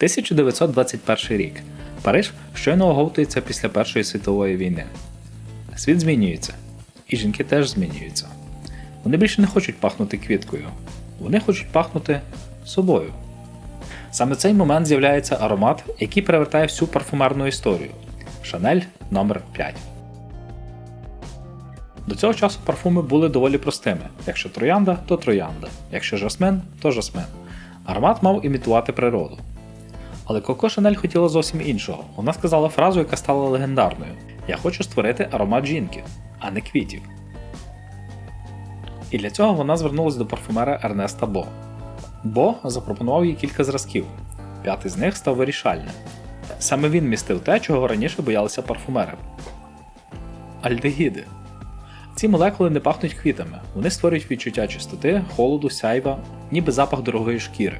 1921 рік. Париж щойно оговтується після Першої світової війни. Світ змінюється, і жінки теж змінюються. Вони більше не хочуть пахнути квіткою, вони хочуть пахнути собою. Саме в цей момент з'являється аромат, який перевертає всю парфумерну історію Шанель номер 5 До цього часу парфуми були доволі простими. Якщо троянда, то троянда, якщо жасмин, то жасмин. Аромат мав імітувати природу. Але Коко Шанель хотіла зовсім іншого. Вона сказала фразу, яка стала легендарною: Я хочу створити аромат жінки, а не квітів. І для цього вона звернулася до парфумера Ернеста Бо. Бо запропонував їй кілька зразків. П'ятий з них став вирішальним. Саме він містив те, чого раніше боялися парфумери. Альдегіди. Ці молекули не пахнуть квітами, вони створюють відчуття чистоти, холоду, сяйва, ніби запах дорогої шкіри,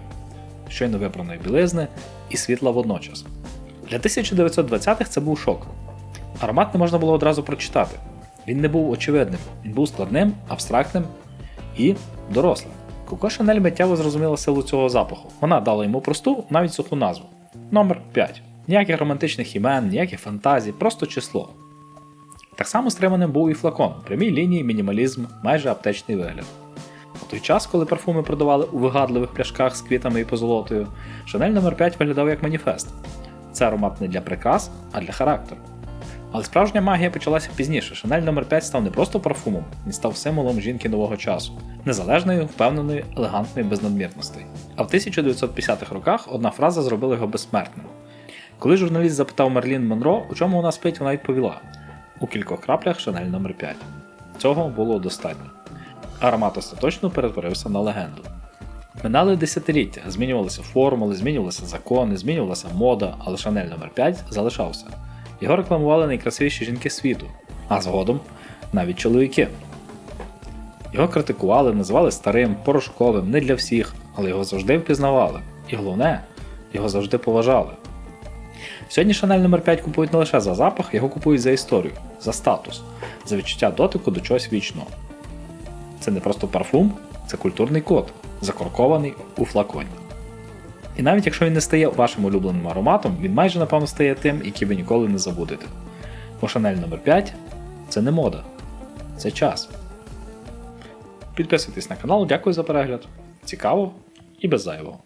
щойно вибраної білизни і світла водночас. Для 1920-х це був шок. Аромат не можна було одразу прочитати. Він не був очевидним, він був складним, абстрактним і дорослим. Коко Шанель миттєво зрозуміла силу цього запаху. Вона дала йому просту, навіть суху назву. Номер 5. Ніяких романтичних імен, ніяких фантазій, просто число. Так само стриманим був і флакон, прямій лінії, мінімалізм, майже аптечний вигляд. Той час, коли парфуми продавали у вигадливих пляшках з квітами і позолотою, Шанель номер 5 виглядав як маніфест. Це аромат не для прикрас, а для характеру. Але справжня магія почалася пізніше. Шанель номер 5 став не просто парфумом, він став символом жінки нового часу, незалежної, впевненої, елегантної без надмірностей. А в 1950-х роках одна фраза зробила його безсмертним. Коли журналіст запитав Мерлін Монро, у чому вона спить, вона відповіла: у кількох краплях Шанель номер 5 Цього було достатньо. Аромат остаточно перетворився на легенду. Минали десятиліття, змінювалися формули, змінювалися закони, змінювалася мода, але Шанель номер 5 залишався. Його рекламували найкрасивіші жінки світу, а згодом навіть чоловіки. Його критикували, називали старим, порошковим, не для всіх, але його завжди впізнавали. І головне, його завжди поважали. Сьогодні Шанель номер 5 купують не лише за запах, його купують за історію, за статус, за відчуття дотику до чогось вічного. Це не просто парфум, це культурний код, закоркований у флаконі. І навіть якщо він не стає вашим улюбленим ароматом, він майже напевно стає тим, який ви ніколи не забудете. Бо Шанель номер 5 це не мода, це час. Підписуйтесь на канал, дякую за перегляд. Цікаво і без зайвого.